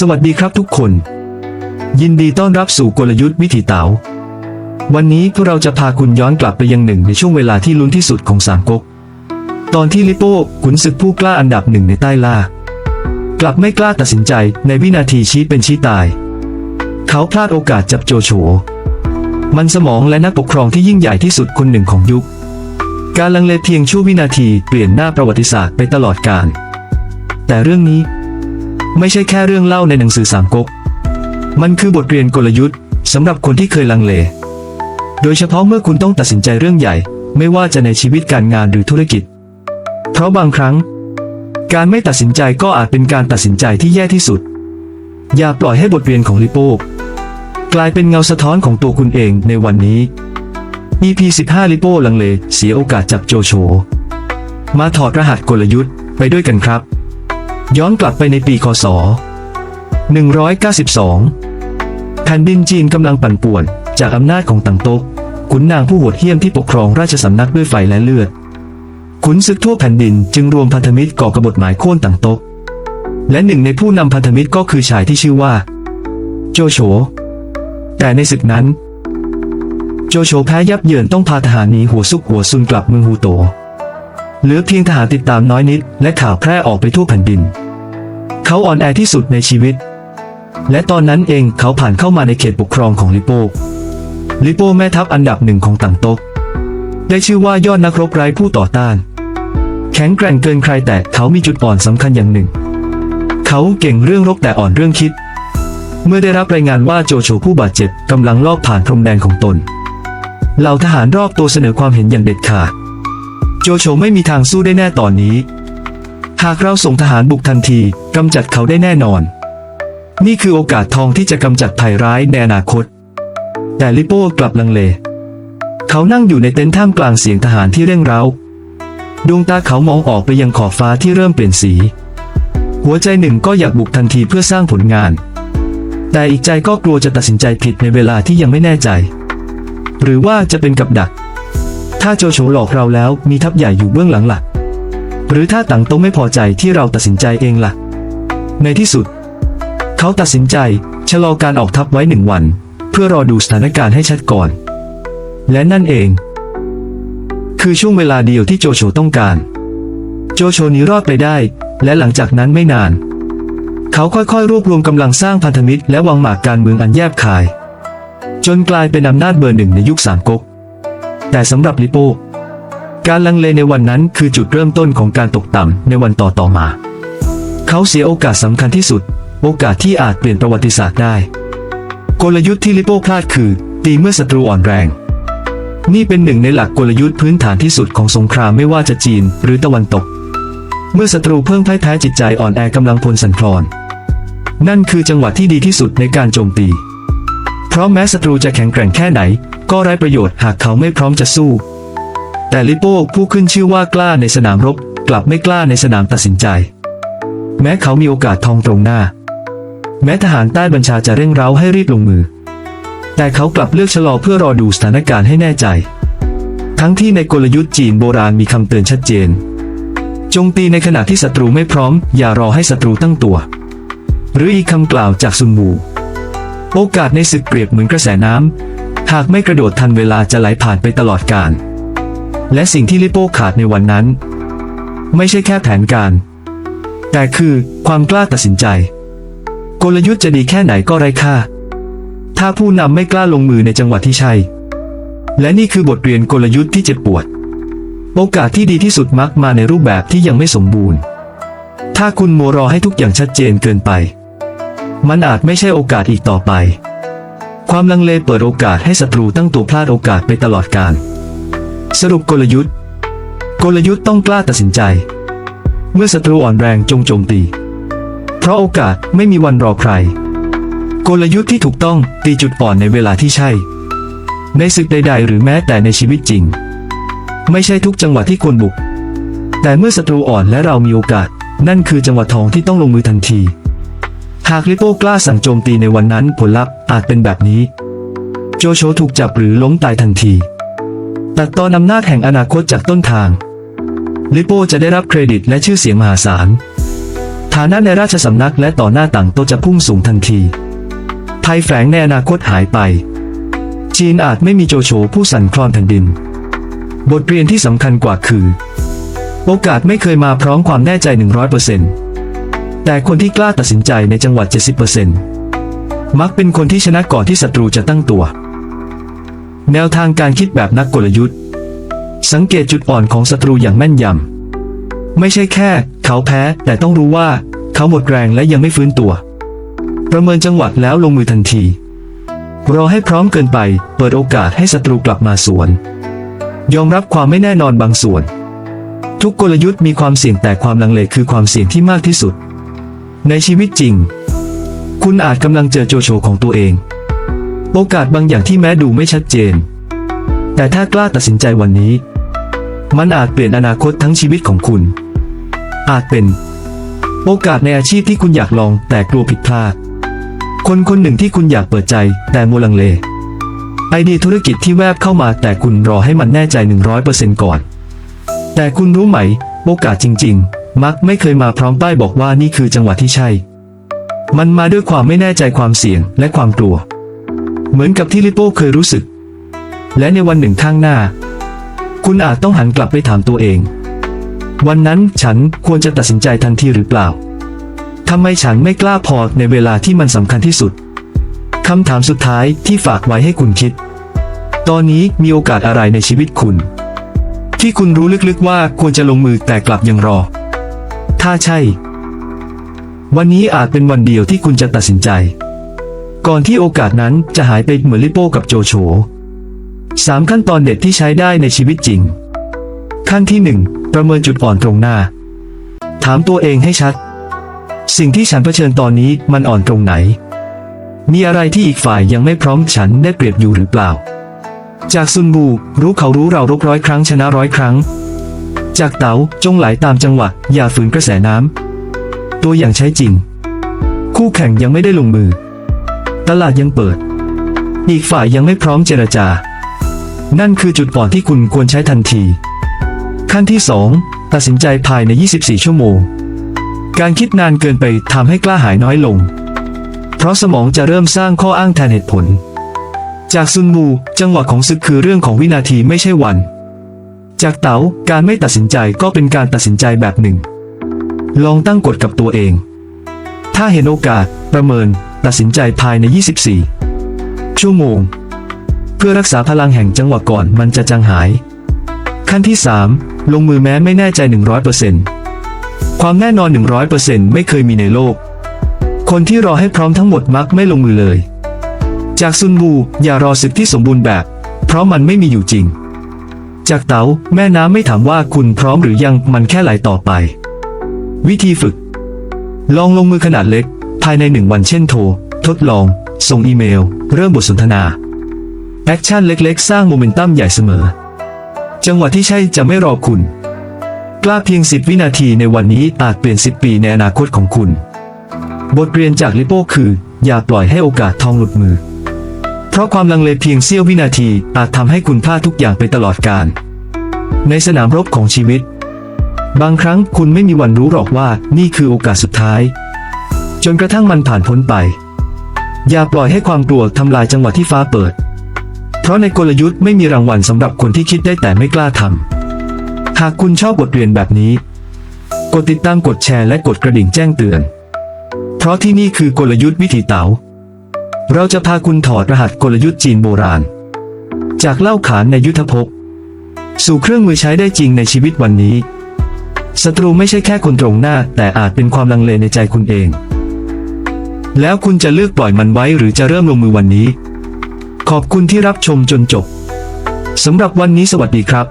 สวัสดีครับทุกคน ยินดีต้อนรับสู่กลยุทธ์วิถีเต๋าวันนี้พวกเราจะพาคุณย้อนกลับไปยังหนึ่งในช่วงเวลาที่ลุ้นที่สุดของสามก๊กตอนที่ลิโป้ขุนศึกผู้กล้าอันดับหนึ่งในใต้ล่า กลับไม่กล้าตัดสินใจในวินาทีชี้เป็นชี้ตาย เขาพลาดโอกาสจับโจโฉมันสมองและนักปกครองที่ยิ่งใหญ่ที่สุดคนหนึ่งของยุค การลังเลเพียงชั่ววินาทีเปลี่ยนหน้าประวัติศาสตร์ไปตลอดกาลแต่เรื่องนี้ ไม่ใช่แค่เรื่องเล่าในหนังสือสามก๊ก มันคือบทเรียนกลยุทธ์สำหรับคนที่เคยลังเล โดยเฉพาะเมื่อคุณต้องตัดสินใจเรื่องใหญ่ ไม่ว่าจะในชีวิตการงานหรือธุรกิจ เพราะบางครั้ง การไม่ตัดสินใจก็อาจเป็นการตัดสินใจที่แย่ที่สุด อย่าปล่อยให้บทเรียนของลิโป้กลายเป็นเงาสะท้อนของตัวคุณเองในวันนี้ EP 15ลิโป้ลังเล เสียโอกาสจับโจโฉมาถอดรหัสกลยุทธ์ไปด้วยกันครับ ย้อนกลับไปในปีคศ 192 แผ่นดินจีนกำลังปั่นป่วน จากอำนาจของตังต๊กขุนนางผู้โหดเหี้ยมที่ปกครองราชสำนักด้วยไฟและเลือด ขุนศึกทั่วแผ่นดินจึงรวมพันธมิตรก่อกบฏหมายโค่นตังต๊กและหนึ่งในผู้นำพันธมิตรก็คือชายที่ชื่อว่า โจโฉ แต่ในศึกนั้น โจโฉแพ้ยับเยินต้องพาทหารหนีหัวซุกหัวซุนกลับเมืองฮูโต เหลือเพียงทหารติดตามน้อยนิด และข่าวแพร่ออกไปทั่วแผ่นดิน เขาอ่อนแอที่สุดในชีวิต และตอนนั้นเองเขาผ่านเข้ามาในเขตปกครองของลิโป้ลิโป้แม่ทัพอันดับหนึ่งของตังโตก ได้ชื่อว่ายอดนักรบไร้ผู้ต่อต้าน แข็งแกร่งเกินใครแต่เขามีจุดอ่อนสำคัญอย่างหนึ่ง เขาเก่งเรื่องรบแต่อ่อนเรื่องคิด เมื่อได้รับรายงานว่าโจโฉผู้บาดเจ็บกำลังลอบผ่านพรมแดนของตน เหล่าทหารรอบตัวเสนอความเห็นอย่างเด็ดขาด โจโฉไม่มีทางสู้ได้แน่ตอนนี้ หากเราส่งทหารบุกทันทีกำจัดเขาได้แน่นอน นี่คือโอกาสทองที่จะกำจัดภัยร้ายในอนาคต แต่ลิโป้กลับลังเล เขานั่งอยู่ในเต็นท์ท่ามกลางเสียงทหารที่เร่งเร้า ดวงตาเขามองออกไปยังขอบฟ้าที่เริ่มเปลี่ยนสี หัวใจหนึ่งก็อยากบุกทันทีเพื่อสร้างผลงาน แต่อีกใจก็กลัวจะตัดสินใจผิดในเวลาที่ยังไม่แน่ใจ หรือว่าจะเป็นกับดัก ถ้าโจโฉหลอกเราแล้วมีทัพใหญ่อยู่เบื้องหลังหลัก หรือถ้าตังโต๊งไม่พอใจที่เราตัดสินใจเองล่ะ ในที่สุด เขาตัดสินใจชะลอการออกทัพไว้หนึ่งวัน เพื่อรอดูสถานการณ์ให้ชัดก่อน และนั่นเอง คือช่วงเวลาเดียวที่โจโฉต้องการ โจโฉหนีรอดไปได้ และหลังจากนั้นไม่นาน เขาค่อยๆ รวบรวมกำลังสร้างพันธมิตร และวางหมากการเมืองอันแยบคาย จนกลายเป็นอำนาจเบอร์หนึ่งในยุคสามก๊กแต่สำหรับลิโป้ การลังเลในวันนั้นคือจุดเริ่มต้นของการตกต่ำในวันต่อต่อๆมา เขาเสียโอกาสสำคัญที่สุด โอกาสที่อาจเปลี่ยนประวัติศาสตร์ได้ กลยุทธ์ที่ลิโป้พลาดคือ ตีเมื่อศัตรูอ่อนแรง นี่เป็นหนึ่งในหลักกลยุทธ์พื้นฐานที่สุดของสงครามไม่ว่าจะจีนหรือตะวันตก เมื่อศัตรูเพิ่งพ่ายแพ้จิตใจอ่อนแอกำลังพลสันคลอนนั่นคือจังหวะที่ดีที่สุดในการโจมตี เพราะแม้ศัตรูจะแข็งแกร่งแค่ไหน ก็ไร้ประโยชน์หากเขาไม่พร้อมจะสู้ แต่ลิโป้ผู้ขึ้นชื่อว่ากล้าในสนามรบ กลับไม่กล้าในสนามตัดสินใจ แม้เขามีโอกาสทองตรงหน้า แม้ทหารใต้บัญชาจะเร่งเร้าให้รีบลงมือ แต่เขากลับเลือกชะลอเพื่อรอดูสถานการณ์ให้แน่ใจ ทั้งที่ในกลยุทธ์จีนโบราณมีคำเตือนชัดเจน จงตีในขณะที่ศัตรูไม่พร้อม อย่ารอให้ศัตรูตั้งตัว หรืออีกคำกล่าวจากซุนวูโอกาสในศึกเปรียบเหมือนกระแสน้ำหากไม่กระโดดทันเวลาจะไหลผ่านไปตลอดกาล และสิ่งที่ลิโป้ขาดในวันนั้น ไม่ใช่แค่แผนการ แต่คือความกล้าตัดสินใจ กลยุทธ์จะดีแค่ไหนก็ไร้ค่า ถ้าผู้นำไม่กล้าลงมือในจังหวะที่ใช่ และนี่คือบทเรียนกลยุทธ์ที่เจ็บปวด โอกาสที่ดีที่สุดมักมาในรูปแบบที่ยังไม่สมบูรณ์ ถ้าคุณมัวรอให้ทุกอย่างชัดเจนเกินไป มันอาจไม่ใช่โอกาสอีกต่อไป ความลังเลเปิดโอกาสให้ศัตรูตั้งตัวพลาดโอกาสไปตลอดกาล สรุปกลยุทธ์ กลยุทธ์ต้องกล้าตัดสินใจ เมื่อศัตรูอ่อนแรงจงโจมตี เพราะโอกาสไม่มีวันรอใคร กลยุทธ์ที่ถูกต้องตีจุดอ่อนในเวลาที่ใช่ ในศึกใด ๆ หรือแม้แต่ในชีวิตจริง ไม่ใช่ทุกจังหวะที่ควรบุก แต่เมื่อศัตรูอ่อนและเรามีโอกาส นั่นคือจังหวะทองที่ต้องลงมือทันที หากลิโป้กล้าสั่งโจมตีในวันนั้นผลลัพธ์อาจเป็นแบบนี้ โจโฉถูกจับหรือล้มตายทันที ตัดตอนอำนาจแห่งอนาคตจากต้นทาง ลิโป้จะได้รับเครดิตและชื่อเสียงมหาศาล ฐานะในราชสำนักและต่อหน้าต่างโตจะพุ่งสูงทันที ภัยแฝงในอนาคตหายไป จีนอาจไม่มีโจโฉผู้สั่นคลอนแผ่นดิน บทเรียนที่สำคัญกว่าคือ โอกาสไม่เคยมาพร้อมความแน่ใจ 100%แต่คนที่กล้าตัดสินใจในจังหวัด 70%มักเป็นคนที่ชนะก่อนที่ศัตรูจะตั้งตัว แนวทางการคิดแบบนักกลยุทธ์ สังเกตจุดอ่อนของศัตรูอย่างแม่นยำ ไม่ใช่แค่ เขาแพ้แต่ต้องรู้ว่า เขาหมดแรงและยังไม่ฟื้นตัว ประเมินจังหวะแล้วลงมือทันที รอให้พร้อมเกินไป เปิดโอกาสให้ศัตรูกลับมาสวน ยอมรับความไม่แน่นอนบางส่วน ทุกกลยุทธ์มีความเสี่ยงแต่ความลังเลคือความเสี่ยงที่มากที่สุด ในชีวิตจริง คุณอาจกำลังเจอโจโฉของตัวเอง โอกาสบางอย่างที่แม้ดูไม่ชัดเจน แต่ถ้ากล้าตัดสินใจวันนี้ มันอาจเปลี่ยนอนาคตทั้งชีวิตของคุณ อาจเป็น โอกาสในอาชีพที่คุณอยากลองแต่กลัวผิดพลาด คนคนหนึ่งที่คุณอยากเปิดใจแต่มัวลังเล ไอเดียธุรกิจที่แวบเข้ามาแต่คุณรอให้มันแน่ใจ 100%ก่อน แต่คุณรู้ไหม โอกาสจริง ๆ มักไม่เคยมาพร้อมป้ายบอกว่านี่คือจังหวะที่ใช่ มันมาด้วยความไม่แน่ใจความเสี่ยงและความกลัว เหมือนกับที่ลิโป้เคยรู้สึก และในวันหนึ่งข้างหน้า คุณอาจต้องหันกลับไปถามตัวเอง วันนั้นฉันควรจะตัดสินใจทันทีหรือเปล่าทำไมฉันไม่กล้าพอในเวลาที่มันสำคัญที่สุดคำถามสุดท้ายที่ฝากไว้ให้คุณคิด ตอนนี้มีโอกาสอะไรในชีวิตคุณ ที่คุณรู้ลึกๆว่าควรจะลงมือแต่กลับยังรอ ถ้าใช่ วันนี้อาจเป็นวันเดียวที่คุณจะตัดสินใจ ก่อนที่โอกาสนั้นจะหายไปเหมือนลิโป้กับโจโฉสามขั้นตอนเด็ดที่ใช้ได้ในชีวิตจริง ขั้นที่หนึ่งประเมินจุดอ่อนตรงหน้า ถามตัวเองให้ชัด สิ่งที่ฉันเผชิญตอนนี้มันอ่อนตรงไหน มีอะไรที่อีกฝ่ายยังไม่พร้อมฉันได้เปรียบอยู่หรือเปล่า จากซุนบู รู้เขารู้เรารบร้อยครั้งชนะร้อยครั้ง จากเต๋าจงไหลตามจังหวะ อย่าฝืนกระแสน้ำตัวอย่างใช้จริง คู่แข่งยังไม่ได้ลงมือ ตลาดยังเปิด อีกฝ่ายยังไม่พร้อมเจรจา นั่นคือจุดอ่อนที่คุณควรใช้ทันที ขั้นที่ 2 ตัดสินใจภายใน 24 ชั่วโมง การคิดนานเกินไปทำให้กล้าหายน้อยลง เพราะสมองจะเริ่มสร้างข้ออ้างแทนเหตุผล จากซุนมู จังหวะของศึกคือเรื่องของวินาทีไม่ใช่วัน จากเต๋าการไม่ตัดสินใจก็เป็นการตัดสินใจแบบหนึ่ง ลองตั้งกฎกับตัวเองถ้าเห็นโอกาส ประเมิน ตัดสินใจภายใน 24 ชั่วโมง เพื่อรักษาพลังแห่งจังหวะก่อนมันจะจางหาย ขั้นที่ 3 ลงมือแม้ไม่แน่ใจ 100%ความแน่นอน 100%ไม่เคยมีในโลก คนที่รอให้พร้อมทั้งหมดมักไม่ลงมือเลย จากซุนบูอย่ารอศึกที่สมบูรณ์แบบ เพราะมันไม่มีอยู่จริง จากเต๋าแม่น้ำไม่ถามว่าคุณพร้อมหรือยังมันแค่ไหลต่อไป วิธีฝึก ลองลงมือขนาดเล็ก ภายในหนึ่งวันเช่นโทร ทดลอง ส่งอีเมล เริ่มบทสนทนา แอคชั่นเล็กๆ สร้างโมเมนตัมใหญ่เสมอ จังหวะที่ใช่จะไม่รอคุณ กล้าเพียง 10 วินาทีในวันนี้อาจเปลี่ยน 10 ปีในอนาคตของคุณ บทเรียนจากลิโป้คือ อย่าปล่อยให้โอกาสทองหลุดมือ เพราะความลังเลเพียงเสี้ยววินาทีอาจทำให้คุณพลาดทุกอย่างไปตลอดกาลในสนามรบของชีวิต บางครั้งคุณไม่มีวันรู้หรอกว่านี่คือโอกาสสุดท้าย จนกระทั่งมันผ่านพ้นไป อย่าปล่อยให้ความกลัวทำลายจังหวะที่ฟ้าเปิด เพราะในกลยุทธ์ไม่มีรางวัลสำหรับคนที่คิดได้แต่ไม่กล้าทำหากคุณชอบบทเรียนแบบนี้ กดติดตามกดแชร์และกดกระดิ่งแจ้งเตือน เพราะที่นี่คือกลยุทธ์วิถีเต๋าเราจะพาคุณถอดรหัสกลยุทธ์จีนโบราณ จากเล่าขานในยุทธภพ สู่เครื่องมือใช้ได้จริงในชีวิตวันนี้ศัตรูไม่ใช่แค่คนตรงหน้า แต่อาจเป็นความลังเลในใจคุณเอง แล้วคุณจะเลือกปล่อยมันไว้หรือจะเริ่มลงมือวันนี้ ขอบคุณที่รับชมจนจบสำหรับวันนี้สวัสดีครับ